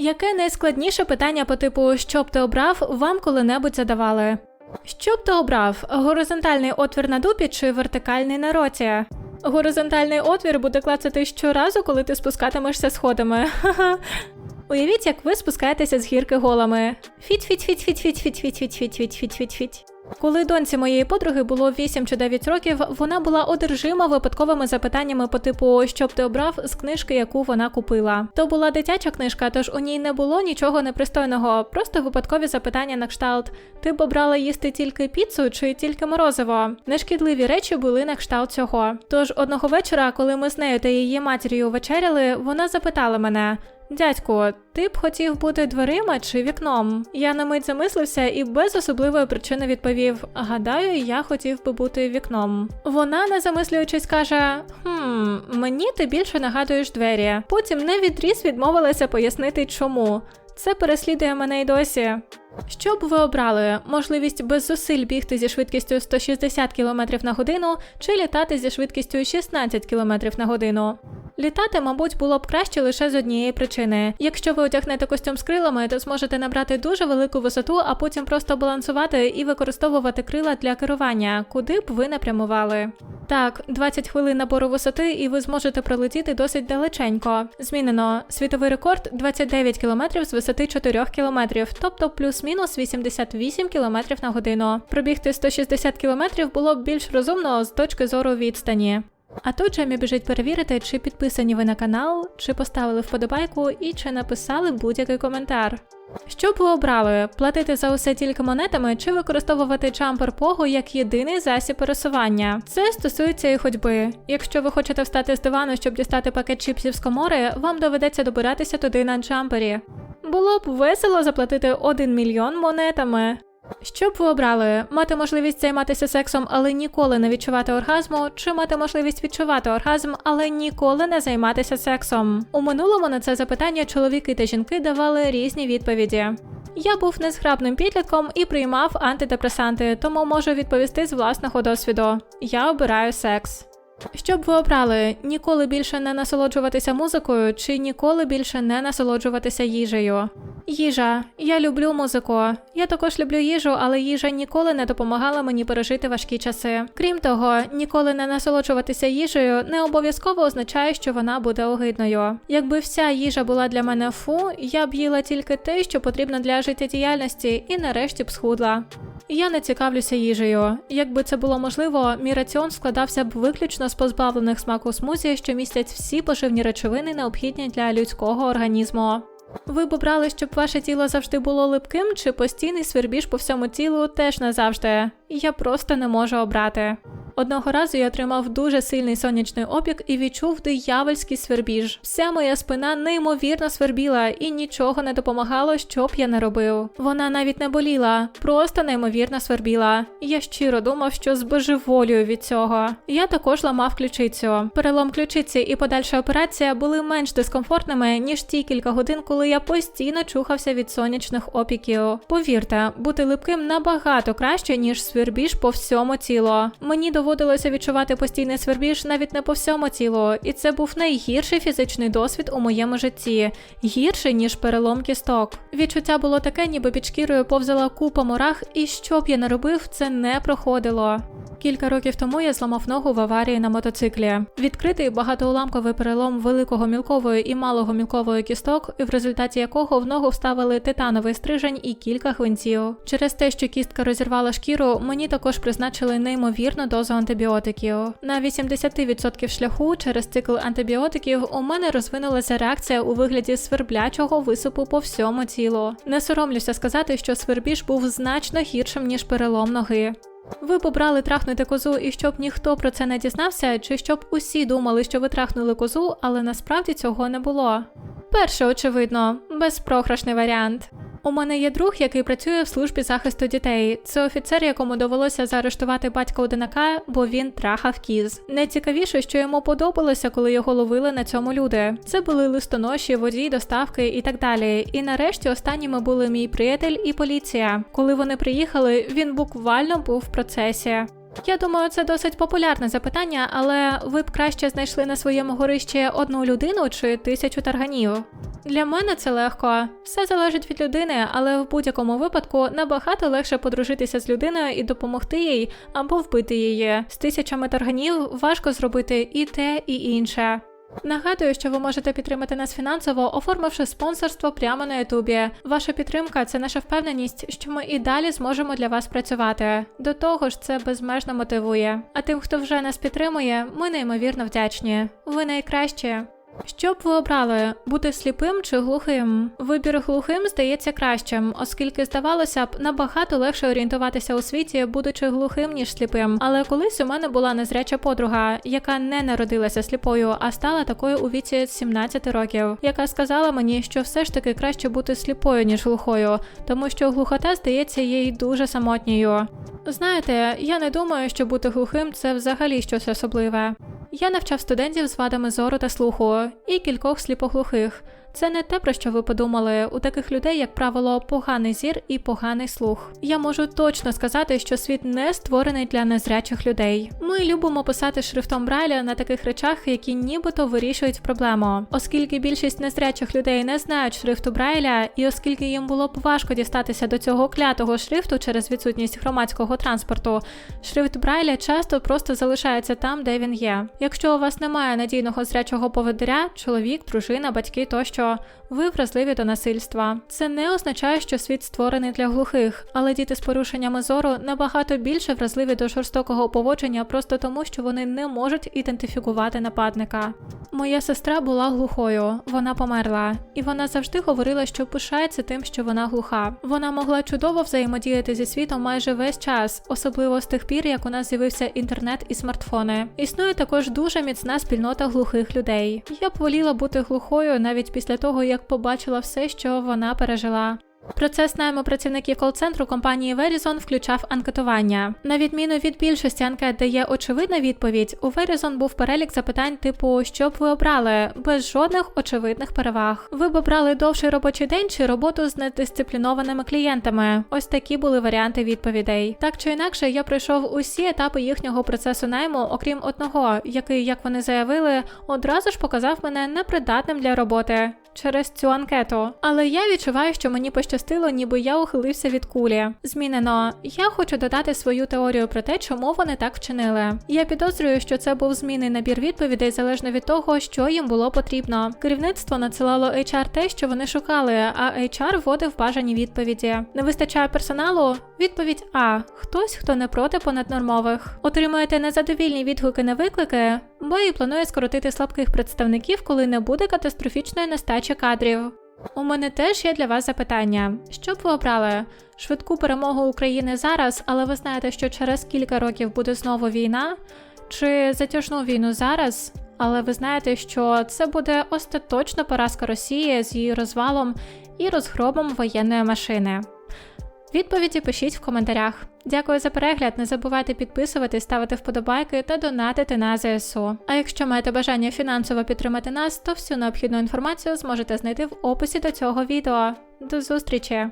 Яке найскладніше питання по типу що б ти обрав вам коли-небудь задавали? Що б ти обрав? Горизонтальний отвір на дупі чи вертикальний на роті? Горизонтальний отвір буде клацати щоразу, коли ти спускатимешся сходами. Уявіть, як ви спускаєтеся з гірки голами. фіть коли доньці моєї подруги було 8 чи 9 років, вона була одержима випадковими запитаннями по типу що б ти обрав з книжки, яку вона купила. То була дитяча книжка, тож у ній не було нічого непристойного, просто випадкові запитання на кшталт: ти б обрала їсти тільки піцу чи тільки морозиво? Нешкідливі речі були на кшталт цього. Тож одного вечора, коли ми з нею та її матір'ю вечеряли, вона запитала мене. Дядьку, ти б хотів бути дверима чи вікном? Я на мить замислився і без особливої причини відповів: Гадаю, я хотів би бути вікном. Вона, не замислюючись, каже: Хм, мені ти більше нагадуєш двері. Потім не відріз відмовилася пояснити, чому. Це переслідує мене й досі. Що б ви обрали? Можливість без зусиль бігти зі швидкістю 160 км на годину чи літати зі швидкістю 16 км на годину? Літати, мабуть, було б краще лише з однієї причини. Якщо ви одягнете костюм з крилами, то зможете набрати дуже велику висоту, а потім просто балансувати і використовувати крила для керування, куди б ви не прямували. Так, 20 хвилин набору висоти, і ви зможете пролетіти досить далеченько. Змінено світовий рекорд 29 км з висоти 4 км, тобто плюс-мінус 88 км на годину. Пробігти 160 км було б більш розумно з точки зору відстані. А тут Джемі біжить перевірити, чи підписані ви на канал, чи поставили вподобайку і чи написали будь-який коментар. Що б ви обрали платити за усе тільки монетами чи використовувати джампер погу як єдиний засіб пересування? Це стосується і ходьби. Якщо ви хочете встати з дивану, щоб дістати пакет чіпсів з комори, вам доведеться добиратися туди на джампері. Було б весело заплатити 1 мільйон монетами. Що б ви обрали? Мати можливість займатися сексом, але ніколи не відчувати оргазму, чи мати можливість відчувати оргазм, але ніколи не займатися сексом? У минулому на це запитання чоловіки та жінки давали різні відповіді. Я був незграбним підлітком і приймав антидепресанти, тому можу відповісти з власного досвіду. Я обираю секс. Що б ви обрали? Ніколи більше не насолоджуватися музикою чи ніколи більше не насолоджуватися їжею? Їжа. Я люблю музику. Я також люблю їжу, але їжа ніколи не допомагала мені пережити важкі часи. Крім того, ніколи не насолоджуватися їжею не обов'язково означає, що вона буде огидною. Якби вся їжа була для мене фу, я б їла тільки те, що потрібно для життєдіяльності, і нарешті б схудла. Я не цікавлюся їжею. Якби це було можливо, мій раціон складався б виключно з позбавлених смаку смузі, що містять всі поживні речовини, необхідні для людського організму. Ви б обрали, щоб ваше тіло завжди було липким, чи постійний свербіж по всьому тілу теж назавжди? Я просто не можу обрати. Одного разу я отримав дуже сильний сонячний опік і відчув диявольський свербіж. Вся моя спина неймовірно свербіла і нічого не допомагало, що б я не робив. Вона навіть не боліла, просто неймовірно свербіла. Я щиро думав, що збожеволюю від цього. Я також ламав ключицю. Перелом ключиці і подальша операція були менш дискомфортними, ніж ті кілька годин, коли я постійно чухався від сонячних опіків. Повірте, бути липким набагато краще, ніж свербіж по всьому тілу. Мені доводилося відчувати постійний свербіж навіть не по всьому тілу, і це був найгірший фізичний досвід у моєму житті, гірший ніж перелом кісток. Відчуття було таке, ніби під шкірою повзала купа мурах, і що б я не робив, це не проходило. Кілька років тому я зламав ногу в аварії на мотоциклі. Відкритий багатоуламковий перелом великого мілкової і малого мілкової кісток, в результаті якого в ногу вставили титановий стрижень і кілька гвинтів. Через те, що кістка розірвала шкіру, мені також призначили неймовірну дозу антибіотиків. На 80% шляху через цикл антибіотиків у мене розвинулася реакція у вигляді сверблячого висипу по всьому тілу. Не соромлюся сказати, що свербіж був значно гіршим ніж перелом ноги. Ви побрали трахнути козу і щоб ніхто про це не дізнався, чи щоб усі думали, що ви трахнули козу, але насправді цього не було. Перше, очевидно, безпрограшний варіант. У мене є друг, який працює в службі захисту дітей. Це офіцер, якому довелося заарештувати батька одинака, бо він трахав кіз. Найцікавіше, що йому подобалося, коли його ловили на цьому люди. Це були листоноші, водій, доставки і так далі. І нарешті останніми були мій приятель і поліція. Коли вони приїхали, він буквально був в процесі. Я думаю, це досить популярне запитання, але ви б краще знайшли на своєму горищі одну людину чи тисячу тарганів. Для мене це легко. Все залежить від людини, але в будь-якому випадку набагато легше подружитися з людиною і допомогти їй або вбити її. З тисячами тарганів важко зробити і те, і інше. Нагадую, що ви можете підтримати нас фінансово, оформивши спонсорство прямо на Ютубі. Ваша підтримка це наша впевненість, що ми і далі зможемо для вас працювати. До того ж, це безмежно мотивує. А тим, хто вже нас підтримує, ми неймовірно вдячні. Ви найкращі. Що б ви обрали бути сліпим чи глухим? Вибір глухим здається кращим, оскільки здавалося б набагато легше орієнтуватися у світі, будучи глухим ніж сліпим. Але колись у мене була незряча подруга, яка не народилася сліпою, а стала такою у віці 17 років, яка сказала мені, що все ж таки краще бути сліпою ніж глухою, тому що глухота здається їй дуже самотньою. Знаєте, я не думаю, що бути глухим це взагалі щось особливе. Я навчав студентів з вадами зору та слуху і кількох сліпоглухих. Це не те, про що ви подумали. У таких людей, як правило, поганий зір і поганий слух. Я можу точно сказати, що світ не створений для незрячих людей. Ми любимо писати шрифтом Брайля на таких речах, які нібито вирішують проблему. Оскільки більшість незрячих людей не знають шрифту Брайля, і оскільки їм було б важко дістатися до цього клятого шрифту через відсутність громадського транспорту, шрифт Брайля часто просто залишається там, де він є. Якщо у вас немає надійного зрячого поведиря, чоловік, дружина, батьки тощо, ви вразливі до насильства. Це не означає, що світ створений для глухих, але діти з порушеннями зору набагато більше вразливі до жорстокого поводження просто тому, що вони не можуть ідентифікувати нападника. Моя сестра була глухою, вона померла, і вона завжди говорила, що пишається тим, що вона глуха. Вона могла чудово взаємодіяти зі світом майже весь час, особливо з тих пір, як у нас з'явився інтернет і смартфони. Існує також дуже міцна спільнота глухих людей. Я б воліла бути глухою навіть після того, як побачила все, що вона пережила. Процес найму працівників кол-центру компанії Verizon включав анкетування. На відміну від більшості анкет, де є очевидна відповідь, у Verizon був перелік запитань типу що б ви обрали, без жодних очевидних переваг. Ви б обрали довший робочий день чи роботу з недисциплінованими клієнтами. Ось такі були варіанти відповідей. Так чи інакше, я пройшов усі етапи їхнього процесу найму, окрім одного, який, як вони заявили, одразу ж показав мене непридатним для роботи. Через цю анкету, але я відчуваю, що мені пощастило, ніби я ухилився від кулі. Змінено. Я хочу додати свою теорію про те, чому вони так вчинили. Я підозрюю, що це був змінний набір відповідей залежно від того, що їм було потрібно. Керівництво надсилало HR те, що вони шукали, а HR вводив бажані відповіді. Не вистачає персоналу? Відповідь А. Хтось, хто не проти понаднормових. Отримуєте незадовільні відгуки на виклики. Б і планує скоротити слабких представників, коли не буде катастрофічної нестачі кадрів. У мене теж є для вас запитання. Що б ви обрали? Швидку перемогу України зараз, але ви знаєте, що через кілька років буде знову війна? Чи затяжну війну зараз? Але ви знаєте, що це буде остаточна поразка Росії з її розвалом і розгромом воєнної машини. Відповіді пишіть в коментарях. Дякую за перегляд. Не забувайте підписувати, ставити вподобайки та донатити на ЗСУ. А якщо маєте бажання фінансово підтримати нас, то всю необхідну інформацію зможете знайти в описі до цього відео. До зустрічі!